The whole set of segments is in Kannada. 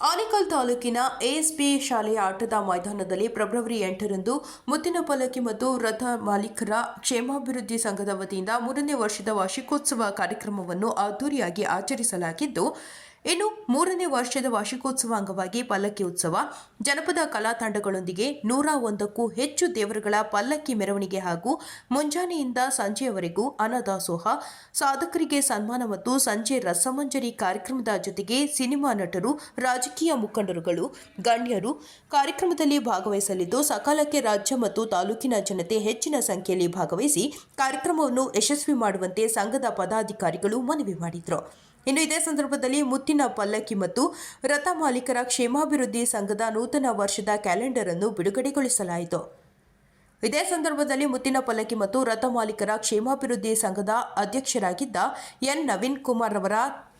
ಆನೇಕಲ್ ತಾಲೂಕಿನ ಎಎಸ್ಪಿ ಶಾಲೆಯ ಆಟದ ಮೈದಾನದಲ್ಲಿ ಫೆಬ್ರವರಿ ಎಂಟರಂದು ಮುತ್ತಿನ ಪಲ್ಲಕ್ಕಿ ಮತ್ತು ರಥ ಮಾಲೀಕರ ಕ್ಷೇಮಾಭಿವೃದ್ಧಿ ಸಂಘದ ವತಿಯಿಂದ ಮೂರನೇ ವರ್ಷದ ವಾರ್ಷಿಕೋತ್ಸವ ಕಾರ್ಯಕ್ರಮವನ್ನು ಅದ್ದೂರಿಯಾಗಿ ಆಚರಿಸಲಾಗಿದ್ದು ಇನ್ನು ಮೂರನೇ ವರ್ಷದ ವಾರ್ಷಿಕೋತ್ಸವ ಅಂಗವಾಗಿ ಪಲ್ಲಕ್ಕಿ ಉತ್ಸವ, ಜನಪದ ಕಲಾ ತಂಡಗಳೊಂದಿಗೆ ನೂರ ಒಂದಕ್ಕೂ ಹೆಚ್ಚು ದೇವರುಗಳ ಪಲ್ಲಕ್ಕಿ ಮೆರವಣಿಗೆ ಹಾಗೂ ಮುಂಜಾನೆಯಿಂದ ಸಂಜೆಯವರೆಗೂ ಅನ್ನದಾಸೋಹ ಸಾಧಕರಿಗೆ ಸನ್ಮಾನ ಮತ್ತು ಸಂಜೆ ರಸಮಂಜರಿ ಕಾರ್ಯಕ್ರಮದ ಜೊತೆಗೆ ಸಿನಿಮಾ ನಟರು, ರಾಜಕೀಯ ಮುಖಂಡರುಗಳು, ಗಣ್ಯರು ಕಾರ್ಯಕ್ರಮದಲ್ಲಿ ಭಾಗವಹಿಸಲಿದ್ದು, ಸಕಾಲಕ್ಕೆ ರಾಜ್ಯ ಮತ್ತು ತಾಲೂಕಿನ ಜನತೆ ಹೆಚ್ಚಿನ ಸಂಖ್ಯೆಯಲ್ಲಿ ಭಾಗವಹಿಸಿ ಕಾರ್ಯಕ್ರಮವನ್ನು ಯಶಸ್ವಿ ಮಾಡುವಂತೆ ಸಂಘದ ಪದಾಧಿಕಾರಿಗಳು ಮನವಿ ಮಾಡಿದರು. ಇನ್ನು ಇದೇ ಸಂದರ್ಭದಲ್ಲಿ ಮುತ್ತಿನ ಪಲ್ಲಕ್ಕಿ ಮತ್ತು ರಥ ಮಾಲೀಕರ ಕ್ಷೇಮಾಭಿವೃದ್ಧಿ ಸಂಘದ ನೂತನ ವರ್ಷದ ಕ್ಯಾಲೆಂಡರ್ ಅನ್ನು ಬಿಡುಗಡೆಗೊಳಿಸಲಾಯಿತು. ಇದೇ ಸಂದರ್ಭದಲ್ಲಿ ಮುತ್ತಿನ ಪಲ್ಲಕ್ಕಿ ಮತ್ತು ರಥ ಮಾಲೀಕರ ಕ್ಷೇಮಾಭಿವೃದ್ಧಿ ಸಂಘದ ಅಧ್ಯಕ್ಷರಾಗಿದ್ದ ಎನ್. ನವೀನ್ ಕುಮಾರ್ ಅವರ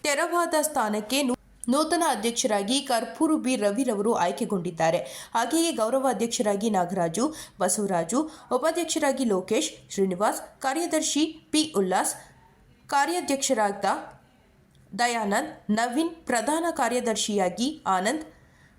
ತೆರವಾದ ಸ್ಥಾನಕ್ಕೆ ನೂತನ ಅಧ್ಯಕ್ಷರಾಗಿ ಕರ್ಪೂರು ಬಿ. ರವಿರವರು ಆಯ್ಕೆಗೊಂಡಿದ್ದಾರೆ. ಹಾಗೆಯೇ ಗೌರವ ಅಧ್ಯಕ್ಷರಾಗಿ ನಾಗರಾಜು, ಬಸವರಾಜು, ಉಪಾಧ್ಯಕ್ಷರಾಗಿ ಲೋಕೇಶ್, ಶ್ರೀನಿವಾಸ್, ಕಾರ್ಯದರ್ಶಿ ಪಿ. ಉಲ್ಲಾಸ್, ಕಾರ್ಯಾಧ್ಯಕ್ಷರಾದ ದಯಾನಂದ್, ನವೀನ್ ಪ್ರಧಾನ ಕಾರ್ಯದರ್ಶಿಯಾಗಿ ಆನಂದ್,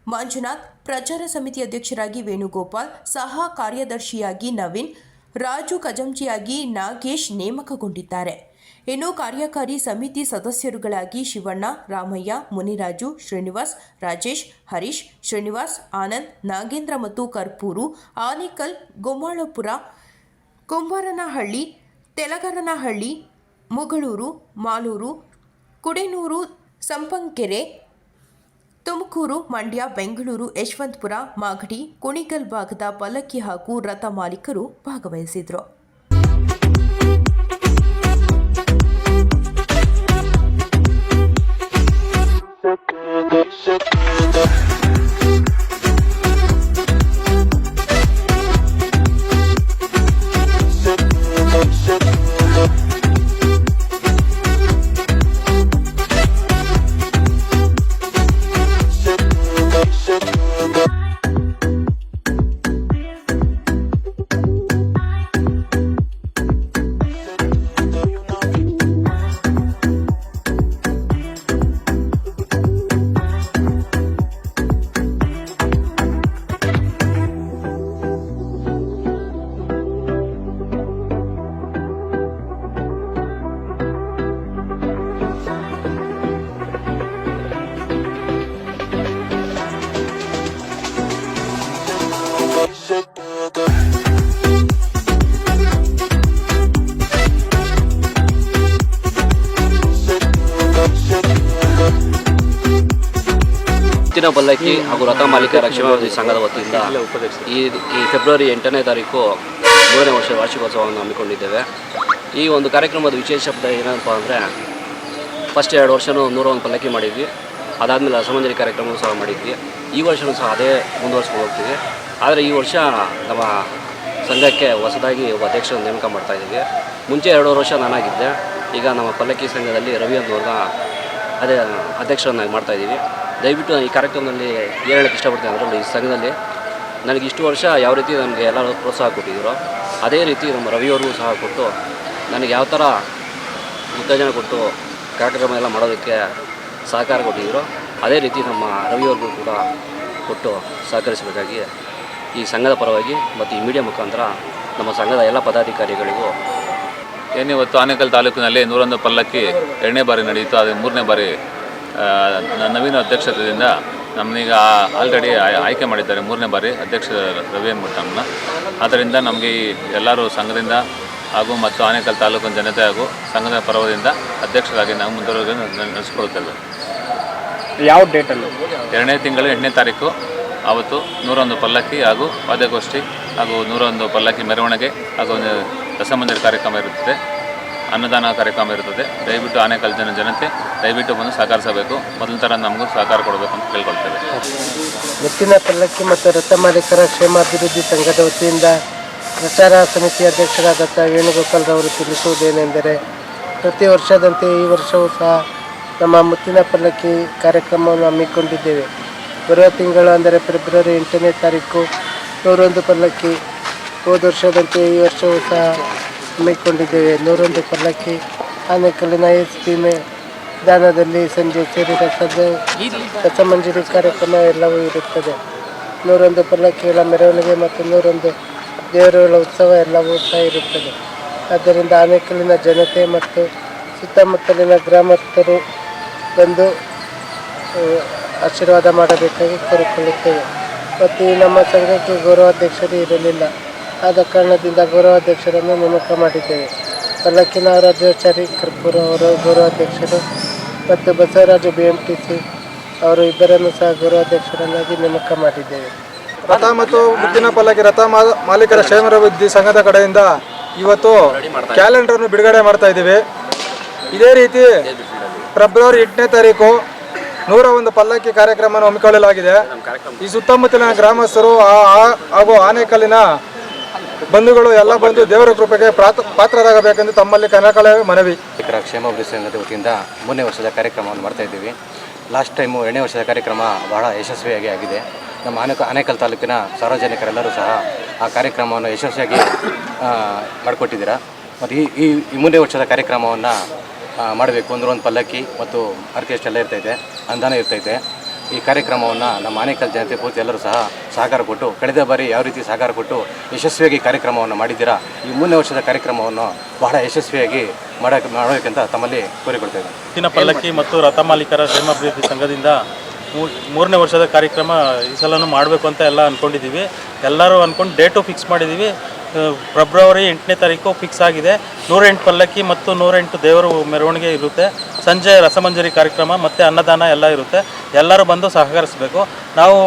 ಮಂಜುನಾಥ್ ಪ್ರಚಾರ ಸಮಿತಿ ಅಧ್ಯಕ್ಷರಾಗಿ ವೇಣುಗೋಪಾಲ್, ಸಹ ಕಾರ್ಯದರ್ಶಿಯಾಗಿ ನವೀನ್, ರಾಜು ಖಜಂಚಿಯಾಗಿ ನಾಗೇಶ್ ನೇಮಕಗೊಂಡಿದ್ದಾರೆ. ಇನ್ನು ಕಾರ್ಯಕಾರಿ ಸಮಿತಿ ಸದಸ್ಯರುಗಳಾಗಿ ಶಿವಣ್ಣ, ರಾಮಯ್ಯ, ಮುನಿರಾಜು, ಶ್ರೀನಿವಾಸ್, ರಾಜೇಶ್, ಹರೀಶ್, ಶ್ರೀನಿವಾಸ್, ಆನಂದ್, ನಾಗೇಂದ್ರ ಮತ್ತು ಕರ್ಪೂರು, ಆನೇಕಲ್, ಗೊಮ್ಮಾಳಪುರ, ಕುಂಬಾರನಹಳ್ಳಿ, ತೆಲಗರನಹಳ್ಳಿ, ಮುಗಳೂರು, ಮಾಲೂರು ಕುಡೇನೂರು ಸಂಪಂಕೆರೆ ತುಮಕೂರು ಮಂಡ್ಯ ಬೆಂಗಳೂರು ಯಶವಂತಪುರ ಮಾಗಡಿ ಕುಣಿಗಲ್ ಭಾಗದ ಪಲ್ಲಕ್ಕಿ ಹಾಗೂ ರಥ ಮಾಲೀಕರು ಭಾಗವಹಿಸಿದರು. ಮುತ್ತಿನ ಬಲ್ಲಕ್ಕಿ ಹಾಗೂ ರಥ ಮಾಲೀಕರ ಕ್ಷೇಮಾಭಿವೃದ್ಧಿ ಸಂಘದ ವತಿಯಿಂದ ಈ ಈ ಫೆಬ್ರವರಿ ಎಂಟನೇ ತಾರೀಕು ಮೂರನೇ ವರ್ಷದ ವಾರ್ಷಿಕೋತ್ಸವವನ್ನು ಹಮ್ಮಿಕೊಂಡಿದ್ದೇವೆ. ಈ ಒಂದು ಕಾರ್ಯಕ್ರಮದ ವಿಶೇಷ ಏನಪ್ಪ ಅಂದರೆ ಫಸ್ಟ್ ಎರಡು ವರ್ಷವೂ ನೂರ ಒಂದು ಪಲ್ಲಕ್ಕಿ ಮಾಡಿದ್ವಿ. ಅದಾದಮೇಲೆ ಅಸಮಂಜರಿ ಕಾರ್ಯಕ್ರಮವೂ ಸಹ ಮಾಡಿದ್ವಿ. ಈ ವರ್ಷವೂ ಸಹ ಅದೇ ಮುಂದುವರ್ಸ್ಕೊಂಡು ಹೋಗ್ತೀವಿ. ಆದರೆ ಈ ವರ್ಷ ನಮ್ಮ ಸಂಘಕ್ಕೆ ಹೊಸದಾಗಿ ಒಬ್ಬ ಅಧ್ಯಕ್ಷರನ್ನು ನೇಮಕ ಮಾಡ್ತಾ ಇದ್ದೀವಿ. ಮುಂಚೆ ಎರಡೂವರೆ ವರ್ಷ ನಾನಾಗಿದ್ದೆ. ಈಗ ನಮ್ಮ ಪಲ್ಲಕ್ಕಿ ಸಂಘದಲ್ಲಿ ರವಿ ಅಂತವ್ರನ್ನ ಅದೇ ಅಧ್ಯಕ್ಷರನ್ನಾಗಿ ಮಾಡ್ತಾ ಇದ್ದೀವಿ. ದಯವಿಟ್ಟು ಈ ಕಾರ್ಯಕ್ರಮದಲ್ಲಿ ಏನು ಹೇಳಕ್ಕೆ ಇಷ್ಟಪಡ್ತೀನಿ ಅದರಲ್ಲಿ ಈ ಸಂಘದಲ್ಲಿ. ನನಗೆ ಇಷ್ಟು ವರ್ಷ ಯಾವ ರೀತಿ ನನಗೆ ಎಲ್ಲರೂ ಪ್ರೋತ್ಸಾಹ ಕೊಟ್ಟಿದ್ದೀರೋ, ಅದೇ ರೀತಿ ನಮ್ಮ ರವಿಯವ್ರಿಗೂ ಸಹ ಕೊಟ್ಟು, ನನಗೆ ಯಾವ ಥರ ಉತ್ತೇಜನ ಕೊಟ್ಟು ಕಾರ್ಯಕ್ರಮ ಎಲ್ಲ ಮಾಡೋದಕ್ಕೆ ಸಹಕಾರ ಕೊಟ್ಟಿದ್ದೀರೋ, ಅದೇ ರೀತಿ ನಮ್ಮ ರವಿಯವ್ರಿಗೂ ಕೂಡ ಕೊಟ್ಟು ಸಹಕರಿಸಬೇಕಾಗಿ ಈ ಸಂಘದ ಪರವಾಗಿ ಮತ್ತು ಈ ಮೀಡಿಯಾ ಮುಖಾಂತರ ನಮ್ಮ ಸಂಘದ ಎಲ್ಲ ಪದಾಧಿಕಾರಿಗಳಿಗೂ ಏನಿವತ್ತು ಆನೇಕಲ್ ತಾಲೂಕಿನಲ್ಲಿ ನೂರೊಂದು ಪಲ್ಲಕ್ಕಿ ಎರಡನೇ ಬಾರಿ ನಡೆಯಿತು, ಅದು ಮೂರನೇ ಬಾರಿ ನವೀನ ಅಧ್ಯಕ್ಷತೆಯಿಂದ ನಮ್ಮನೀಗ ಆಲ್ರೆಡಿ ಆಯ್ಕೆ ಮಾಡಿದ್ದಾರೆ ಮೂರನೇ ಬಾರಿ ಅಧ್ಯಕ್ಷ ರವಿ ಮಟ್ಟಮ್ಮನ ಆದ್ದರಿಂದ ನಮಗೆ ಈ ಎಲ್ಲರೂ ಸಂಘದಿಂದ ಹಾಗೂ ಮತ್ತು ಆನೇಕಲ್ ತಾಲೂಕಿನ ಜನತೆ ಹಾಗೂ ಸಂಘದ ಪರ್ವದಿಂದ ಅಧ್ಯಕ್ಷರಾಗಿ ನಾವು ಮುಂದುವರೆದು ನಡೆಸಿಕೊಳ್ಳುತ್ತೇವೆ ಯಾವ ಡೇಟಲ್ಲಿ ಎರಡನೇ ತಿಂಗಳು ಎಂಟನೇ ತಾರೀಕು ಆವತ್ತು ನೂರೊಂದು ಪಲ್ಲಕ್ಕಿ ಹಾಗೂ ವಾದ್ಯಗೋಷ್ಠಿ ಹಾಗೂ ನೂರೊಂದು ಪಲ್ಲಕ್ಕಿ ಮೆರವಣಿಗೆ ಹಾಗೂ ಒಂದು ರಸಮಂದಿರ ಕಾರ್ಯಕ್ರಮ ಇರುತ್ತದೆ. ಅನ್ನದಾನ ಕಾರ್ಯಕ್ರಮ ಇರುತ್ತದೆ ದಯವಿಟ್ಟು ಆನೇಕಲ್ ಜನ ಜನತೆ ದಯವಿಟ್ಟು ಬಂದು ಸಹಕರಿಸಬೇಕು. ಮೊದಲ ಥರ ನಮಗೂ ಸಹಕಾರ ಕೊಡಬೇಕು ಅಂತ ಕೇಳ್ಕೊಳ್ತೇವೆ. ಮುತ್ತಿನ ಪಲ್ಲಕ್ಕಿ ಮತ್ತು ರಥ ಮಾಲೀಕರ ಕ್ಷೇಮಾಭಿವೃದ್ಧಿ ಸಂಘದ ವತಿಯಿಂದ ಪ್ರಚಾರ ಸಮಿತಿ ಅಧ್ಯಕ್ಷರಾದಂಥ ವೇಣುಗೋಪಾಲ್ ರವರು ತಿಳಿಸುವುದೇನೆಂದರೆ, ಪ್ರತಿ ವರ್ಷದಂತೆ ಈ ವರ್ಷವೂ ಸಹ ನಮ್ಮ ಮುತ್ತಿನ ಪಲ್ಲಕ್ಕಿ ಕಾರ್ಯಕ್ರಮವನ್ನು ಹಮ್ಮಿಕೊಂಡಿದ್ದೇವೆ. ಬರುವ ತಿಂಗಳು ಅಂದರೆ ಫೆಬ್ರವರಿ ಎಂಟನೇ ತಾರೀಕು, ನೂರೊಂದು ಪಲ್ಲಕ್ಕಿ ಹೋದ ವರ್ಷದಂತೆ ಈ ವರ್ಷವೂ ಸಹ ಹಮ್ಮಿಕೊಂಡಿದ್ದೇವೆ. ನೂರೊಂದು ಪಲ್ಲಕ್ಕಿ ಆನೆಕಲ್ಲಿನ ಎಸ್ ಪಿ ಮೇ ದಾನದಲ್ಲಿ ಸಂಜೆ ಸೇರಿ ರಸದ ರಸಮಂಜರಿ ಕಾರ್ಯಕ್ರಮ ಎಲ್ಲವೂ ಇರುತ್ತದೆ. ನೂರೊಂದು ಪಲ್ಲಕ್ಕಿಗಳ ಮೆರವಣಿಗೆ ಮತ್ತು ನೂರೊಂದು ದೇವರುಗಳ ಉತ್ಸವ ಎಲ್ಲವೂ ಸಹ ಇರುತ್ತದೆ. ಆದ್ದರಿಂದ ಆನೆಕಲ್ಲಿನ ಜನತೆ ಮತ್ತು ಸುತ್ತಮುತ್ತಲಿನ ಗ್ರಾಮಸ್ಥರು ಬಂದು ಆಶೀರ್ವಾದ ಮಾಡಬೇಕಾಗಿ ಕೋರಿಕೊಳ್ಳುತ್ತೇವೆ. ಮತ್ತು ನಮ್ಮ ಸಂಘಕ್ಕೆ ಗೌರವಾಧ್ಯಕ್ಷರು ಇರಲಿಲ್ಲ. ಆದ ಕಾರಣದಿಂದ ಗೌರವಾಧ್ಯಕ್ಷರನ್ನು ನೇಮಕ ಮಾಡಿದ್ದೇವೆ. ಪಲ್ಲಕ್ಕಿನ ರಾಜ್ಯಾಚಾರಿ ಕರ್ಪೂರ ಅವರು ಗೌರವಾಧ್ಯಕ್ಷರು ಮತ್ತು Basavaraja B M T C ಅವರು ಇಬ್ಬರನ್ನು ಸಹ ಗೌರವಾಧ್ಯಕ್ಷರನ್ನಾಗಿ ನೇಮಕ ಮಾಡಿದ್ದೇವೆ. ರಥ ಮತ್ತು ಮುದ್ದಿನ ಪಲ್ಲಕ್ಕಿ ರಥ ಮಾಲೀಕರ ಕ್ಷೇಮಾಭಿವೃದ್ಧಿ ಸಂಘದ ಕಡೆಯಿಂದ ಇವತ್ತು ಕ್ಯಾಲೆಂಡರ್ನು ಬಿಡುಗಡೆ ಮಾಡ್ತಾ ಇದ್ದೀವಿ. ಇದೇ ರೀತಿ ಫೆಬ್ರವರಿ ಎಂಟನೇ ತಾರೀಕು ನೂರ ಒಂದು ಪಲ್ಲಕ್ಕಿ ಕಾರ್ಯಕ್ರಮವನ್ನು ಹಮ್ಮಿಕೊಳ್ಳಲಾಗಿದೆ. ಈ ಸುತ್ತಮುತ್ತಲಿನ ಗ್ರಾಮಸ್ಥರು ಹಾಗೂ ಆನೇಕಲ್ಲಿನ ಬಂಧುಗಳು ಎಲ್ಲ ಬಂದು ದೇವರ ಕೃಪೆಗೆ ಪಾತ್ರರಾಗಬೇಕೆಂದು ತಮ್ಮಲ್ಲಿ ಕನಕಳೆ ಮನವಿ. ನಾಗರಿಕರ ಕ್ಷೇಮಾಭಿವೃದ್ಧಿ ವತಿಯಿಂದ ಮೂರನೇ ವರ್ಷದ ಕಾರ್ಯಕ್ರಮವನ್ನು ಮಾಡ್ತಾ ಇದ್ದೀವಿ. ಲಾಸ್ಟ್ ಟೈಮು ಎರಡನೇ ವರ್ಷದ ಕಾರ್ಯಕ್ರಮ ಬಹಳ ಯಶಸ್ವಿಯಾಗಿ ಆಗಿದೆ. ನಮ್ಮ ಆನೇಕ ಆನೇಕಲ್ ತಾಲೂಕಿನ ಸಾರ್ವಜನಿಕರೆಲ್ಲರೂ ಸಹ ಆ ಕಾರ್ಯಕ್ರಮವನ್ನು ಯಶಸ್ವಿಯಾಗಿ ಮಾಡಿಕೊಟ್ಟಿದ್ದೀರ. ಮತ್ತು ಈ ಈ ಮೂರನೇ ವರ್ಷದ ಕಾರ್ಯಕ್ರಮವನ್ನು ಮಾಡಬೇಕು. ಅಂದ್ರೆ ಒಂದು ಪಲ್ಲಕ್ಕಿ ಮತ್ತು ಆರ್ಕೆಸ್ಟ್ರಾ ಎಲ್ಲ ಇರ್ತೈತೆ ಅಂದಾನ ಇರ್ತೈತೆ. ಈ ಕಾರ್ಯಕ್ರಮವನ್ನು ನಮ್ಮ ಆನೇಕಲ್ ಜನತೆ ಪೂರ್ತಿ ಎಲ್ಲರೂ ಸಹ ಸಹಕಾರ ಕೊಟ್ಟು, ಕಳೆದ ಬಾರಿ ಯಾವ ರೀತಿ ಸಹಕಾರ ಕೊಟ್ಟು ಯಶಸ್ವಿಯಾಗಿ ಕಾರ್ಯಕ್ರಮವನ್ನು ಮಾಡಿದ್ದೀರಾ, ಈ ಮೂರನೇ ವರ್ಷದ ಕಾರ್ಯಕ್ರಮವನ್ನು ಬಹಳ ಯಶಸ್ವಿಯಾಗಿ ಮಾಡಕ್ಕೆ ಮಾಡಬೇಕಂತ ತಮ್ಮಲ್ಲಿ ಕೋರಿಕೊಳ್ತೇವೆ ಎತ್ತಿನ ಪಲ್ಲಕ್ಕಿ ಮತ್ತು ರಥ ಮಾಲೀಕರ ಕ್ಷೇಮಾಭಿವೃದ್ಧಿ ಸಂಘದಿಂದ ಮೂರನೇ ವರ್ಷದ ಕಾರ್ಯಕ್ರಮ ಈ ಸಲನೂ ಮಾಡಬೇಕು ಅಂತ ಎಲ್ಲ ಅಂದ್ಕೊಂಡಿದ್ದೀವಿ ಎಲ್ಲರೂ ಅಂದ್ಕೊಂಡು ಡೇಟು ಫಿಕ್ಸ್ ಮಾಡಿದ್ದೀವಿ. ಫೆಬ್ರವರಿ ಎಂಟನೇ ತಾರೀಕು ಫಿಕ್ಸ್ ಆಗಿದೆ. ನೂರೆಂಟು ಪಲ್ಲಕ್ಕಿ ಮತ್ತು ನೂರೆಂಟು ದೇವರು ಮೆರವಣಿಗೆ ಇರುತ್ತೆ. ಸಂಜೆ ರಸಮಂಜರಿ ಕಾರ್ಯಕ್ರಮ ಮತ್ತು ಅನ್ನದಾನ ಎಲ್ಲ ಇರುತ್ತೆ. ಎಲ್ಲರೂ ಬಂದು ಸಹಕರಿಸಬೇಕು. ನಾವು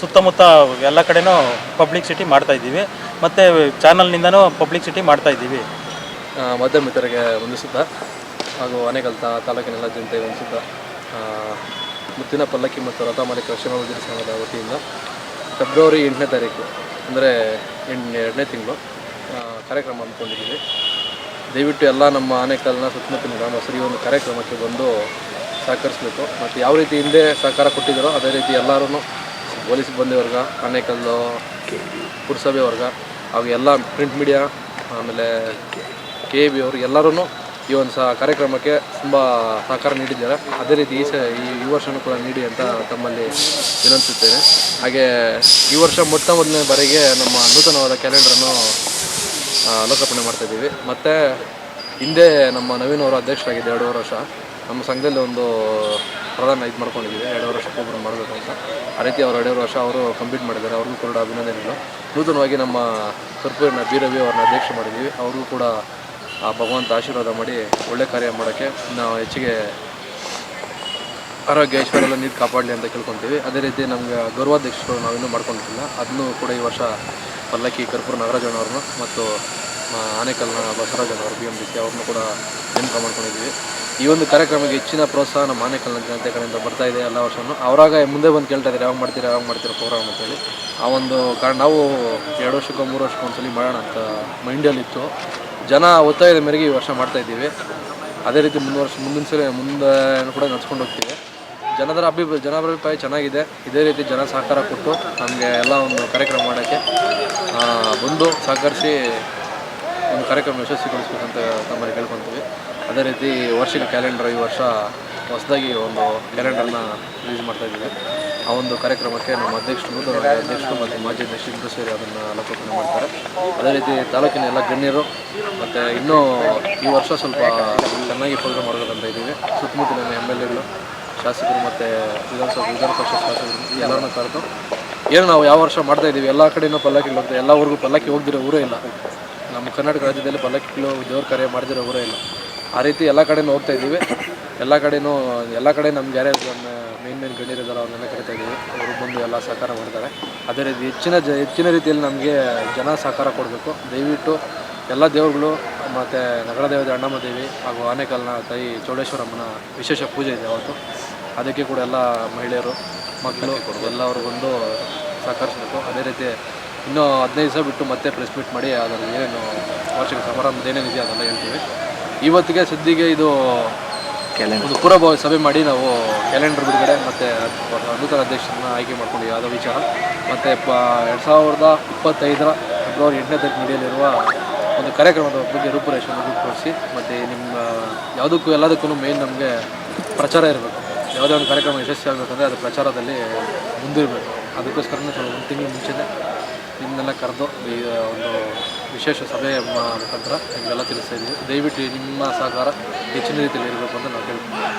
ಸುತ್ತಮುತ್ತ ಎಲ್ಲ ಕಡೆನೂ ಪಬ್ಲಿಸಿಟಿ ಮಾಡ್ತಾ ಇದ್ದೀವಿ. ಮತ್ತು ಚಾನಲ್ನಿಂದನೂ ಪಬ್ಲಿಸಿಟಿ ಮಾಡ್ತಾ ಇದ್ದೀವಿ. ಮಧ್ಯಮಿತರಿಗೆ ಮಿತ್ರರಿಗೆ ಸುತ್ತ ಹಾಗೂ ಅನೇಕಲ್ ತಾ ತಾಲೂಕಿನೆಲ್ಲ ಜನತೆಗೆ ವಂದಿಸುತ್ತಾ ಆ, ಮುತ್ತಿನ ಪಲ್ಲಕ್ಕಿ ಮತ್ತು ರಥ ಶಿವಮೊಗ್ಗ ಸಂಘದ ವತಿಯಿಂದ ಫೆಬ್ರವರಿ ಎಂಟನೇ ತಾರೀಕು, ಅಂದರೆ ಎಂಟನೇ ಎರಡನೇ ತಿಂಗಳು ಕಾರ್ಯಕ್ರಮ ಅಂದ್ಕೊಂಡಿದ್ದೀವಿ ದಯವಿಟ್ಟು ಎಲ್ಲ ನಮ್ಮ ಆನೇಕಲ್ನ ಸುತ್ತಮುತ್ತಲಿನ ಗ್ರಾಮಸ್ಥರು ಈ ಒಂದು ಕಾರ್ಯಕ್ರಮಕ್ಕೆ ಬಂದು ಸಹಕರಿಸಬೇಕು. ಮತ್ತು ಯಾವ ರೀತಿ ಹಿಂದೆ ಸಹಕಾರ ಕೊಟ್ಟಿದ್ದಾರೋ ಅದೇ ರೀತಿ ಎಲ್ಲರೂ ಪೊಲೀಸ್ ಬಂದಿವರ್ಗ ವರ್ಗ, ಆನೇಕಲ್ಲು, ಪುರಸಭೆ ವರ್ಗ, ಹಾಗೂ ಎಲ್ಲ ಪ್ರಿಂಟ್ ಮೀಡಿಯಾ ಆಮೇಲೆ ಕೆ ಬಿ ಅವರು ಎಲ್ಲರೂ ಈ ಒಂದು ಸಹ ಕಾರ್ಯಕ್ರಮಕ್ಕೆ ತುಂಬ ಸಹಕಾರ ನೀಡಿದ್ದಾರೆ. ಅದೇ ರೀತಿ ಈ ಸ ಈ ಈ ವರ್ಷವೂ ಕೂಡ ನೀಡಿ ಅಂತ ತಮ್ಮಲ್ಲಿ ವಿನಂತಿಸುತ್ತೇನೆ. ಹಾಗೆ ಈ ವರ್ಷ ಮೊಟ್ಟ ಮೊದಲನೇ ಬಾರಿಗೆ ನಮ್ಮ ನೂತನವಾದ ಕ್ಯಾಲೆಂಡರನ್ನು ಲೋಕಾರ್ಪಣೆ ಮಾಡ್ತಾ ಇದ್ದೀವಿ. ಮತ್ತು ಹಿಂದೆ ನಮ್ಮ ನವೀನ್ ಅವರು ಅಧ್ಯಕ್ಷರಾಗಿದ್ದೆ ಎರಡೂವರೆ ವರ್ಷ ನಮ್ಮ ಸಂಘದಲ್ಲಿ ಒಂದು ಪ್ರಧಾನ ಇದು ಮಾಡ್ಕೊಂಡಿದ್ದೀವಿ. ಎರಡೂವರೆ ವರ್ಷಕ್ಕೊಬ್ಬರು ಮಾಡಬೇಕು ಅಂತ. ಆ ರೀತಿ ಅವರು ಎರಡೂವರೆ ವರ್ಷ ಅವರು ಕಂಪ್ಲೀಟ್ ಮಾಡಿದ್ದಾರೆ. ಅವ್ರಿಗೂ ಕೂಡ ಅಭಿನಂದನೆಗಳು. ನೂತನವಾಗಿ ನಮ್ಮ ಸರ್ಪೂರಿನ ಬಿ ರವಿ ಅವ್ರನ್ನ ಅಧ್ಯಕ್ಷ ಮಾಡಿದ್ದೀವಿ. ಅವ್ರಿಗೂ ಕೂಡ ಆ ಭಗವಂತ ಆಶೀರ್ವಾದ ಮಾಡಿ ಒಳ್ಳೆ ಕಾರ್ಯ ಮಾಡೋಕ್ಕೆ ನಾವು ಹೆಚ್ಚಿಗೆ ಆರೋಗ್ಯ ಐಶ್ವರ್ಯ ಎಲ್ಲ ನೀರು ಕಾಪಾಡಲಿ ಅಂತ ಕೇಳ್ಕೊತೀವಿ. ಅದೇ ರೀತಿ ನಮಗೆ ಗೌರವಾಧ್ಯಕ್ಷರು ನಾವಿನ್ನೂ ಮಾಡ್ಕೊಂಡಿಲ್ಲ. ಅದನ್ನು ಕೂಡ ಈ ವರ್ಷ ಪಲ್ಲಕ್ಕಿ, ಕರ್ಪೂರ ನಾಗರಾಜನವ್ರನ್ನ ಮತ್ತು ಆನೇಕಲ್ನ ಬಸವರಾಜನವರು ಬಿ ಎಂ ಡಿ ಸಿ ಅವ್ರನ್ನೂ ಕೂಡ ನೇಮಕ ಮಾಡ್ಕೊಂಡಿದ್ದೀವಿ. ಈ ಒಂದು ಕಾರ್ಯಕ್ರಮಕ್ಕೆ ಹೆಚ್ಚಿನ ಪ್ರೋತ್ಸಾಹ ನಮ್ಮ ಆನೇಕಲ್ನ ಜನತೆ ಕಡೆಯಿಂದ ಬರ್ತಾ ಇದೆ ಎಲ್ಲ ವರ್ಷವೂ ಅವರಾಗ ಮುಂದೆ ಬಂದು ಕೇಳ್ತಾ ಇದ್ದಾರೆ, ಯಾವಾಗ ಮಾಡ್ತೀರಾ ಯಾವಾಗ ಮಾಡ್ತೀರಾ ಪ್ರೋಗ್ರಾಮ್ ಅಂತೇಳಿ ಆ ಒಂದು ಕಾರಣ ನಾವು ಎರಡು ವರ್ಷಕ್ಕೋ ಮೂರು ವರ್ಷಕ್ಕೋ ಒಂದ್ಸಲಿ ಮಾಡೋಣ ಅಂತ ಮೈಂಡಲ್ಲಿತ್ತು. ಜನ ಒತ್ತಾಯದ ಮೇರೆಗೆ ಈ ವರ್ಷ ಮಾಡ್ತಾ ಇದ್ದೀವಿ. ಅದೇ ರೀತಿ ಮುಂದುವರ್ಷ ಮುಂದಿನ ಸಲ ಮುಂದೆ ಕೂಡ ನಡ್ಸ್ಕೊಂಡು ಹೋಗ್ತೀವಿ. ಜನದರ ಅಭಿ ಜನಾಭಿಪ್ರಾಯ ಚೆನ್ನಾಗಿದೆ. ಇದೇ ರೀತಿ ಜನ ಸಹಕಾರ ಕೊಟ್ಟು ನಮಗೆ ಎಲ್ಲ ಒಂದು ಕಾರ್ಯಕ್ರಮ ಮಾಡೋಕ್ಕೆ ಬಂದು ಸಹಕರಿಸಿ ಕಾರ್ಯಕ್ರಮ ಯಶಸ್ವಿಗೊಳಿಸ್ಬೇಕಂತ ತಮ್ಮಲ್ಲಿ ಕೇಳ್ಕೊತೀವಿ. ಅದೇ ರೀತಿ ವರ್ಷದ ಕ್ಯಾಲೆಂಡರ್ ಈ ವರ್ಷ ಹೊಸದಾಗಿ ಒಂದು ಕ್ಯಾಲೆಂಡರ್ನ ರಿಲೀಸ್ ಮಾಡ್ತಾ ಇದ್ದೀವಿ. ಆ ಒಂದು ಕಾರ್ಯಕ್ರಮಕ್ಕೆ ನಮ್ಮ ಅಧ್ಯಕ್ಷರು ಅಧ್ಯಕ್ಷರು ಮತ್ತು ಮಾಜಿ ಅಧ್ಯಕ್ಷರು ಸೇರಿ ಅದನ್ನು ಲೋಕಾರ್ಪಣೆ ಮಾಡ್ತಾರೆ. ಅದೇ ರೀತಿ ತಾಲೂಕಿನ ಎಲ್ಲ ಗಣ್ಯರು ಮತ್ತು ಇನ್ನೂ ಈ ವರ್ಷ ಸ್ವಲ್ಪ ಚೆನ್ನಾಗಿ ಪ್ರೋಗ್ರಾಮ್ ಮಾಡಬೇಕಂತ ಇದ್ದೀವಿ. ಸುತ್ತಮುತ್ತಲಿನ ಎಂ ಎಲ್ ಎಗಳು ಶಾಸಕರು ಮತ್ತು ವಿಧಾನಸಭೆ ವಿಧಾನ ಪರಿಷತ್ ಶಾಸಕರು ಎಲ್ಲರನ್ನ ಕರೆದು ಏನು ನಾವು ಯಾವ ವರ್ಷ ಮಾಡ್ತಾ ಇದ್ದೀವಿ, ಎಲ್ಲ ಕಡೆಯೂ ಪಲ್ಲಕ್ಕಿಗಳು ಹೋಗ್ತದೆ ಎಲ್ಲ ಊರಿಗೂ ಪಲ್ಲಕ್ಕಿ ಹೋಗ್ದಿರೋ ಊರೇ ಇಲ್ಲ. ನಮ್ಮ ಕರ್ನಾಟಕ ರಾಜ್ಯದಲ್ಲಿ ಪಲ್ಲಕ್ಕಿಗಳು ದೇವ್ರ ಕಾರ್ಯ ಮಾಡಿದಿರೋ ಅವರೇ ಇಲ್ಲ. ಆ ರೀತಿ ಎಲ್ಲ ಕಡೆನೂ ಹೋಗ್ತಾ ಇದ್ದೀವಿ. ಎಲ್ಲ ಕಡೆನೂ, ಎಲ್ಲ ಕಡೆ ನಮ್ಗೆ ಯಾರೇ ಮೇನ್ ಮೇನ್ ಗಣ್ಯರಿದ್ದಾರೆ, ಅವ್ರನ್ನೆಲ್ಲ ಕರಿತಾ ಇದ್ದೀವಿ. ಅವರು ಬಂದು ಎಲ್ಲ ಸಹಕಾರ ಮಾಡ್ತಾರೆ. ಅದೇ ರೀತಿ ಹೆಚ್ಚಿನ ಜ, ಹೆಚ್ಚಿನ ರೀತಿಯಲ್ಲಿ ನಮಗೆ ಜನ ಸಹಕಾರ ಕೊಡಬೇಕು. ದಯವಿಟ್ಟು ಎಲ್ಲ ದೇವರುಗಳು, ಮತ್ತು ನಗರ ದೇವತೆ ಅಣ್ಣಮ್ಮ ದೇವಿ ಹಾಗೂ ಆನೆಕಲ್ನ ತಾಯಿ ಚೌಡೇಶ್ವರಮ್ಮನ ವಿಶೇಷ ಪೂಜೆ ಇದೆ ಅವತ್ತು. ಅದಕ್ಕೆ ಕೂಡ ಎಲ್ಲ ಮಹಿಳೆಯರು, ಮಕ್ಕಳು ಎಲ್ಲವರು ಬಂದು ಸಹಕರಿಸಬೇಕು. ಅದೇ ರೀತಿ ಇನ್ನೂ ಹದಿನೈದು ದಿವಸ ಬಿಟ್ಟು ಮತ್ತೆ ಪ್ರೆಸ್ ಮೀಟ್ ಮಾಡಿ ಅದರ ಏನೇನು ವಾರ್ಷಿಕ ಸಮಾರಂಭದ ಏನೇನಿದೆಯೋ ಅದೆಲ್ಲ ಹೇಳ್ತೀವಿ. ಇವತ್ತಿಗೆ ಸದ್ಯಗೆ ಇದು ಒಂದು ಪೂರ್ವಭಾವಿ ಸಭೆ ಮಾಡಿ ನಾವು ಕ್ಯಾಲೆಂಡರ್ ಬಿಡುಗಡೆ ಮತ್ತು ನೂತನ ಅಧ್ಯಕ್ಷರನ್ನ ಆಯ್ಕೆ ಮಾಡ್ಕೊಂಡಿವಿ ಯಾವುದೋ ವಿಚಾರ. ಮತ್ತು ಪ ಎರಡು ಸಾವಿರದ ಇಪ್ಪತ್ತೈದರ ಫೆಬ್ರವರಿ ಎಂಟನೇ ತಾರೀಕು ನಡೆಯಲಿರುವ ಒಂದು ಕಾರ್ಯಕ್ರಮದ ಬಗ್ಗೆ ರೂಪುರೇಷೆಯನ್ನು ರೂಪುಗೊಳಿಸಿ ಮತ್ತು ನಿಮ್ಮ ಯಾವುದಕ್ಕೂ ಎಲ್ಲದಕ್ಕೂ ಮೇನ್ ನಮಗೆ ಪ್ರಚಾರ ಇರಬೇಕು. ಯಾವುದೇ ಒಂದು ಕಾರ್ಯಕ್ರಮ ಯಶಸ್ವಿ ಆಗಬೇಕಂದ್ರೆ ಅದು ಪ್ರಚಾರದಲ್ಲಿ ಮುಂದಿರಬೇಕು. ಅದಕ್ಕೋಸ್ಕರನೇ ಸ್ವಲ್ಪ ಒಂದು ತಿಂಗಳ ಮುಂಚೆನೇ ನಿಮ್ಮನ್ನೆಲ್ಲ ಕರೆದು ಈ ಒಂದು ವಿಶೇಷ ಸಭೆ ಮುಖಾಂತರ ನಿಮಗೆಲ್ಲ ತಿಳಿಸ್ತಾ ಇದ್ದೀವಿ. ದಯವಿಟ್ಟು ನಿಮ್ಮ ಸಹಕಾರ ಹೆಚ್ಚಿನ ರೀತಿಯಲ್ಲಿ ಇರಬೇಕು ಅಂತ ನಾವು ಕೇಳ್ತೀವಿ